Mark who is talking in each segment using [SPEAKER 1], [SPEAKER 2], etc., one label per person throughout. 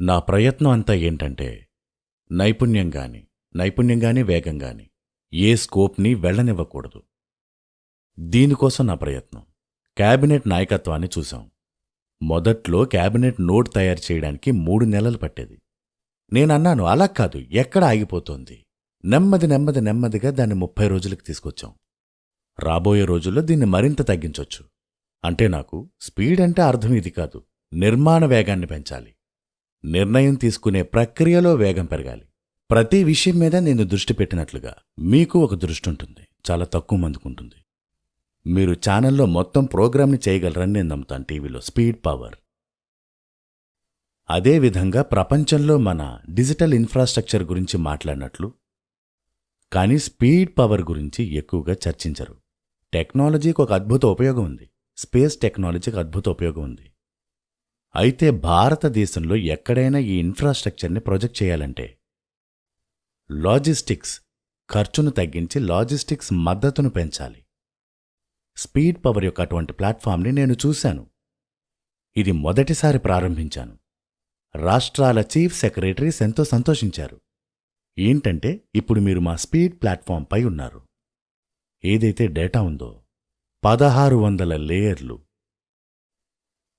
[SPEAKER 1] నా ప్రయత్నం అంతా ఏంటంటే నైపుణ్యం గాని నైపుణ్యం గాని వేగం గాని ఏ స్కోప్ని వెళ్ళనివ్వకూడదు. దీనికోసం నా ప్రయత్నం. క్యాబినెట్ నాయకత్వాన్ని చూశాం. మొదట్లో క్యాబినెట్ నోట్ తయారు చేయడానికి మూడు నెలలు పట్టేది. నేనన్నాను అలా కాదు ఎక్కడ ఆగిపోతోంది? నెమ్మది నెమ్మది నెమ్మదిగా దాన్ని ముప్పై రోజులకు తీసుకొచ్చాం. రాబోయే రోజుల్లో దీన్ని మరింత తగ్గించొచ్చు. అంటే నాకు స్పీడ్ అంటే అర్థం ఇది కాదు. నిర్మాణ వేగాన్ని పెంచాలి. నిర్ణయం తీసుకునే ప్రక్రియలో వేగం పెరగాలి. ప్రతి విషయం మీద నేను దృష్టి పెట్టినట్లుగా మీకు ఒక దృష్టి ఉంటుంది చాలా తక్కువ మందికి ఉంటుంది. మీరు ఛానల్లో మొత్తం ప్రోగ్రామ్ని చేయగలరని నేను నమ్ముతాను. టీవీలో స్పీడ్ పవర్. అదేవిధంగా ప్రపంచంలో మన డిజిటల్ ఇన్ఫ్రాస్ట్రక్చర్ గురించి మాట్లాడినట్లు కానీ స్పీడ్ పవర్ గురించి ఎక్కువగా చర్చించరు. టెక్నాలజీకి ఒక అద్భుత ఉపయోగం ఉంది. స్పేస్ టెక్నాలజీకి అద్భుత ఉపయోగం ఉంది. అయితే భారతదేశంలో ఎక్కడైనా ఈ ఇన్ఫ్రాస్ట్రక్చర్ని ప్రొజెక్ట్ చేయాలంటే లాజిస్టిక్స్ ఖర్చును తగ్గించి లాజిస్టిక్స్ మద్దతును పెంచాలి. స్పీడ్ పవర్ యొక్క అటువంటి ప్లాట్ఫామ్ని నేను చూశాను. ఇది మొదటిసారి ప్రారంభించాను. రాష్ట్రాల చీఫ్ సెక్రటరీస్ ఎంతో సంతోషించారు. ఏంటంటే ఇప్పుడు మీరు మా స్పీడ్ ప్లాట్ఫామ్పై ఉన్నారు. ఏదైతే డేటా ఉందో పదహారు వందల లేయర్లు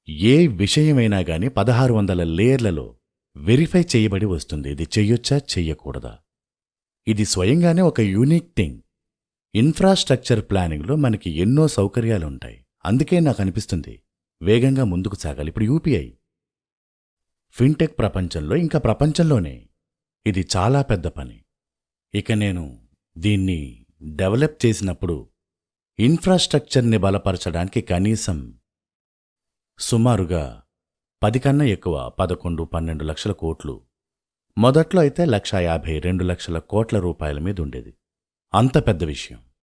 [SPEAKER 1] ఏ విషయమైనా గాని పదహారు వందల లేయర్లలో వెరిఫై చేయబడి వస్తుంది. ఇది చెయ్యొచ్చా చెయ్యకూడదా ఇది స్వయంగానే ఒక యూనిక్ థింగ్. ఇన్ఫ్రాస్ట్రక్చర్ ప్లానింగ్లో మనకి ఎన్నో సౌకర్యాలుంటాయి. అందుకే నాకు అనిపిస్తుంది వేగంగా ముందుకు సాగాలి. ఇప్పుడు యూపీఐ. ఫిన్టెక్ ప్రపంచంలో ఇంకా ప్రపంచంలోనే ఇది చాలా పెద్ద పని. ఇక నేను దీన్ని డెవలప్ చేసినప్పుడు ఇన్ఫ్రాస్ట్రక్చర్ని బలపరచడానికి కనీసం సుమారుగా పది కన్నా ఎక్కువ పదకొండు పన్నెండు లక్షల కోట్లు. మొదట్లో అయితే లక్ష యాభై రెండు లక్షల కోట్ల రూపాయల మీద ఉండేది అంత పెద్ద విషయం.